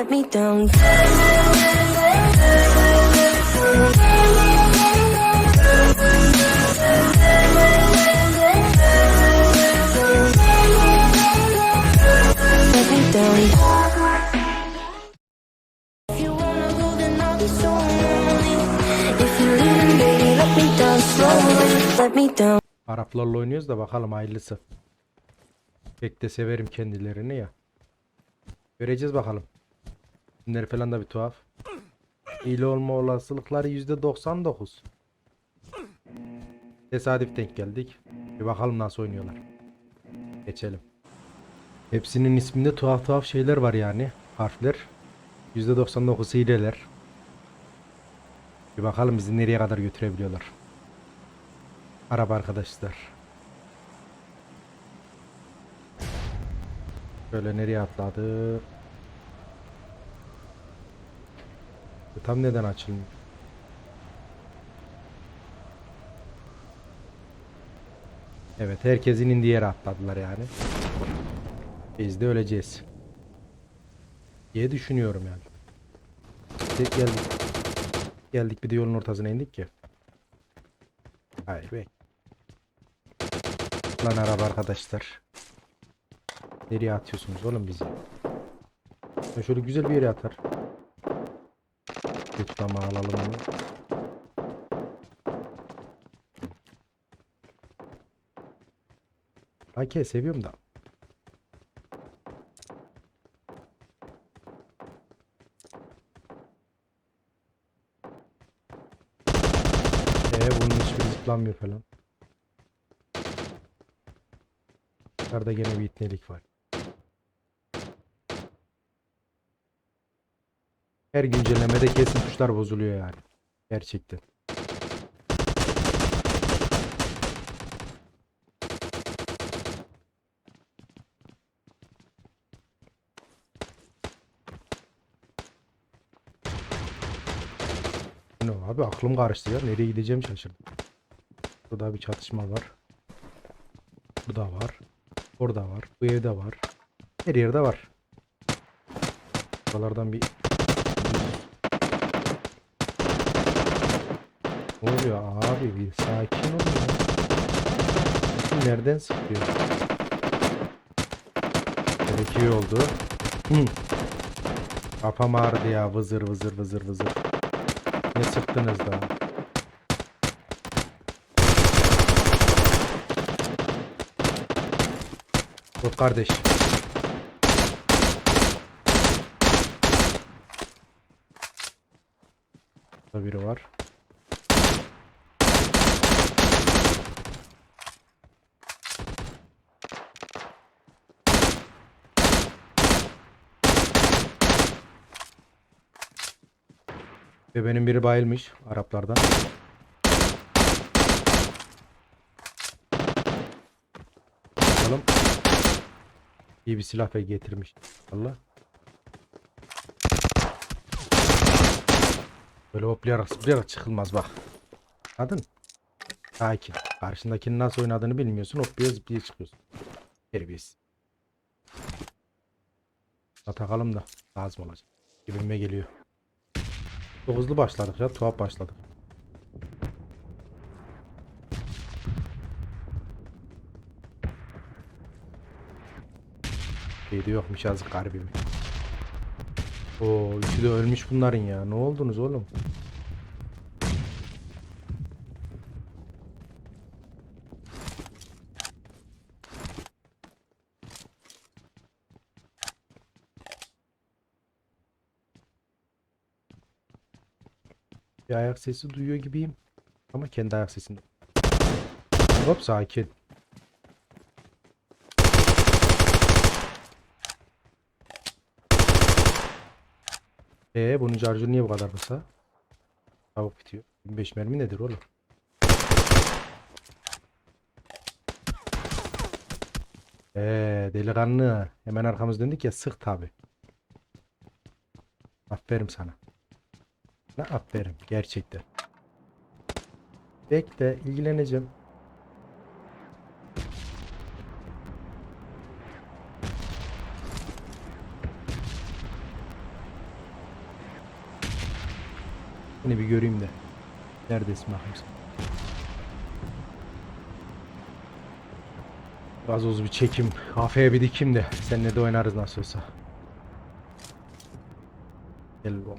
let me. Araplarla oynuyoruz da bakalım hayırlısı. Pek de severim kendilerini ya. Göreceğiz bakalım. Günleri falan da bir tuhaf. İyili olma olasılıkları %99. Tesadüf denk geldik. Bir bakalım nasıl oynuyorlar. Geçelim. Hepsinin isminde tuhaf tuhaf şeyler var yani. Harfler. %99 hileler. Bir bakalım bizi nereye kadar götürebiliyorlar. Araba arkadaşlar. Böyle nereye atladı? Tam neden açılmıyor? Evet herkesin indiği yere atladılar yani. Biz de öleceğiz. diye düşünüyorum yani. Geldik. Geldik bir de yolun ortasına indik ki. Hayır be. Lan araba arkadaşlar. Nereye atıyorsunuz oğlum bizi? Ben şöyle güzel bir yere atar. Tutama alalım onu. AK seviyorum da. Ee bunun hiçbiri zıplanmıyor falan. Yukarıda gene bir itnelik var. Her güncellemede kesin tuşlar bozuluyor yani. Gerçekten. Ne abi aklım karıştı ya. Nereye gideceğim şaşırdım. Burada bir çatışma var. Burada var. Orada var. Bu evde var. Her yerde var. Buralardan bir... Ne oluyor abi bir sakin ol ya. Nereden sıkıyor? Gerekiyor oldu. Hı. Kafam ağrıdı ya vızır vızır vızır vızır. Ne sıktınız da? Yok kardeş. Burada biri var. Ve benim biri bayılmış Araplardan. Bakalım. İyi bir silah getirmiş. Allah. Böyle hoplayarak zıplayarak çıkılmaz bak. Anladın? Sakin. Karşındakinin nasıl oynadığını bilmiyorsun. Hoplaya zıplaya çıkıyorsun. Terbiyesiz. Atakalım da lazım olacak. Gibime geliyor. Çok hızlı başladık ya. Tuhaf başladık. Şeyde yokmuş yazık garibim. Oo üçü de ölmüş bunların ya. Ne oldunuz oğlum? Bir ayak sesi duyuyor gibiyim. Ama kendi ayak sesini. Hop sakin. Ee bunun charger niye bu kadar kısa? Çabuk bitiyor. 25 mermi nedir oğlum? Ee delikanlı. Hemen arkamız döndük ya sık tabi. Aferin sana. Ne aferin gerçekten. Bekle ilgileneceğim. Seni bir göreyim de. Neredesin bakayım sen? Gazoz bir çekim. Kafeye bir dikim de. Seninle de oynarız nasıl olsa. Gel bakalım.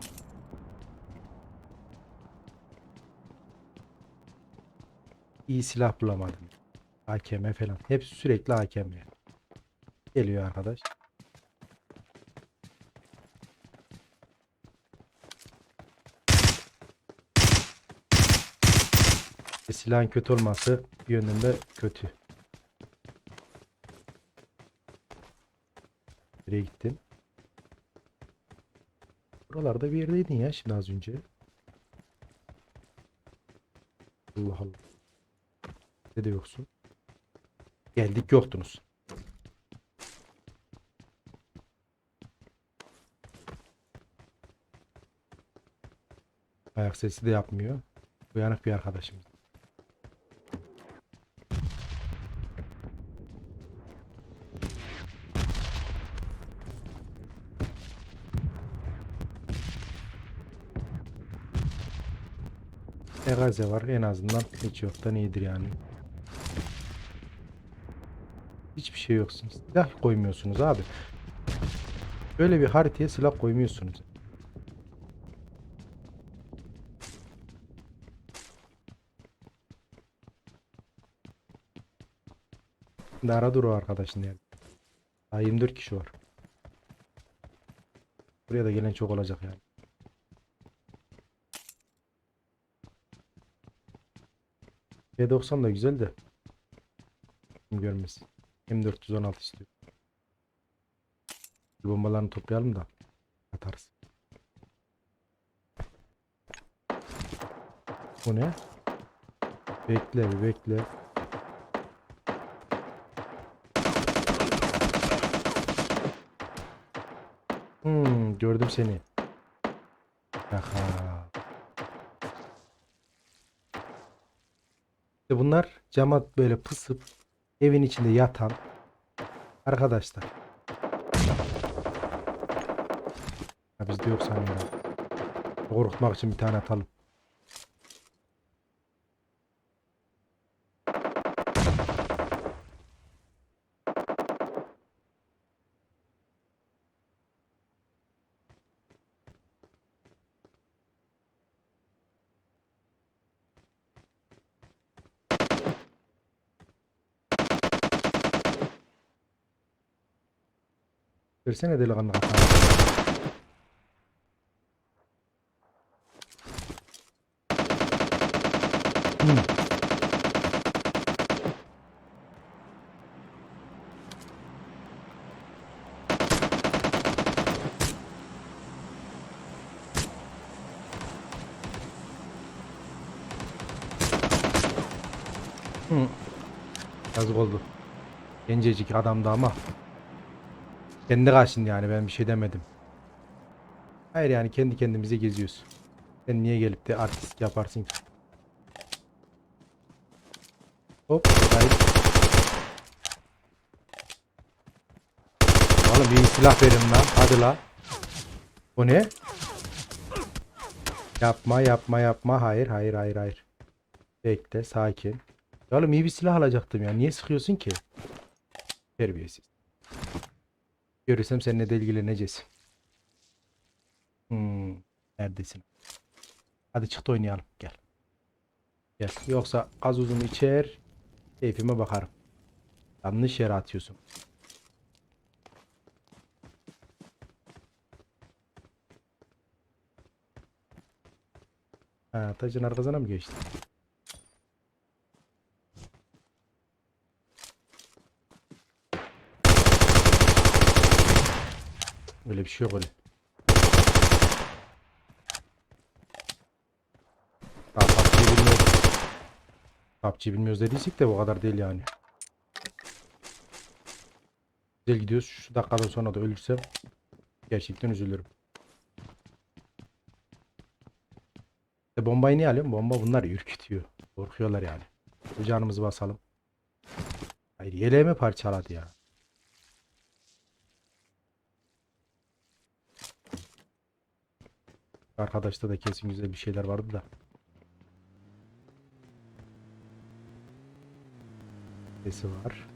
İyi silah bulamadım. AKM falan. Hepsi sürekli AKM. Geliyor arkadaş. E, Silahın kötü olması yönünde kötü. Nereye gittin? Buralarda bir yerdeydin ya şimdi az önce. Allah Allah. De yoksun. Geldik yoktunuz. Ayak sesi de yapmıyor. Uyanık bir arkadaşımız. Egaze var en azından hiç yoktan iyidir yani. Hiçbir şey yoksunuz. Silah koymuyorsunuz abi. Böyle bir haritaya silah koymuyorsunuz. Şimdi ara dur o arkadaşın yani. Daha 24 kişi var. Buraya da gelen çok olacak yani. P90 da güzel de. Görmez. M416 istiyor. Bombalarını toplayalım da atarız. Bu ne? Bekle bir bekle. Hmm, gördüm seni. Aha. İşte bunlar cama böyle pısıp evin içinde yatan arkadaşlar. Ya bizde yok sanıyorum. Korkutmak için bir tane atalım. Versene delikanlı. Hmm. Yazık oldu. Gencecik adamdı ama. Kendi kaçın yani ben bir şey demedim. Hayır yani kendi kendimize geziyoruz. Sen niye gelip de artist yaparsın ki? Hop. Hayır. Oğlum bir silah verin lan. Hadi la. Bu ne? Yapma yapma yapma. Hayır hayır hayır hayır. Bekle sakin. Oğlum iyi bir silah alacaktım ya. Niye sıkıyorsun ki? Terbiyesiz. Görürsem seninle de ilgileneceğiz. Hmm, neredesin? Hadi çık da oynayalım. Gel. Gel. Yoksa gazozumu içer. Keyfime bakarım. Yanlış yere atıyorsun. Ha, tacın arkasına mı geçti? Öyle bir şey yok öyle. Daha PUBG'yi bilmiyoruz. PUBG'yi bilmiyoruz dediysek de bu kadar değil yani. Güzel gidiyoruz. Şu dakikadan sonra da ölürsem gerçekten üzülürüm. İşte bombayı niye alıyorum? Bomba bunlar ürkütüyor. Korkuyorlar yani. Canımızı basalım. Hayır yeleğimi parçaladı ya. Arkadaşta da kesin güzel bir şeyler vardı da. Sesi var.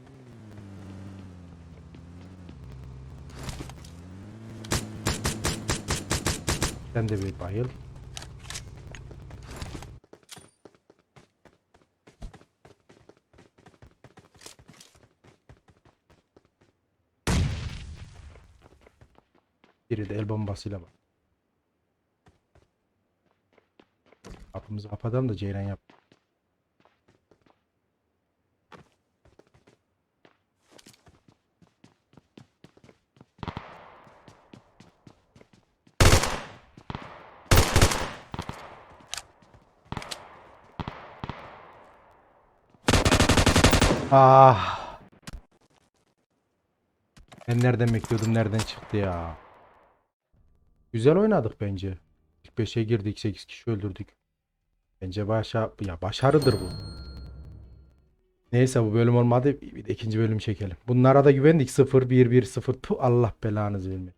Sen de bir bayıl. Biri de el bombasıyla bak. Kapımızı kapatalım da Ceylan yap. Ah. Ben nereden bekliyordum nereden çıktı ya. Güzel oynadık bence. İlk 5'e girdik 8 kişi öldürdük. Bence başa ya başarıdır bu. Neyse bu bölüm olmadı. Bir de ikinci bölüm çekelim. Bunlara da güvendik. 0 1 1 0. Tu Allah belanızı vermesin.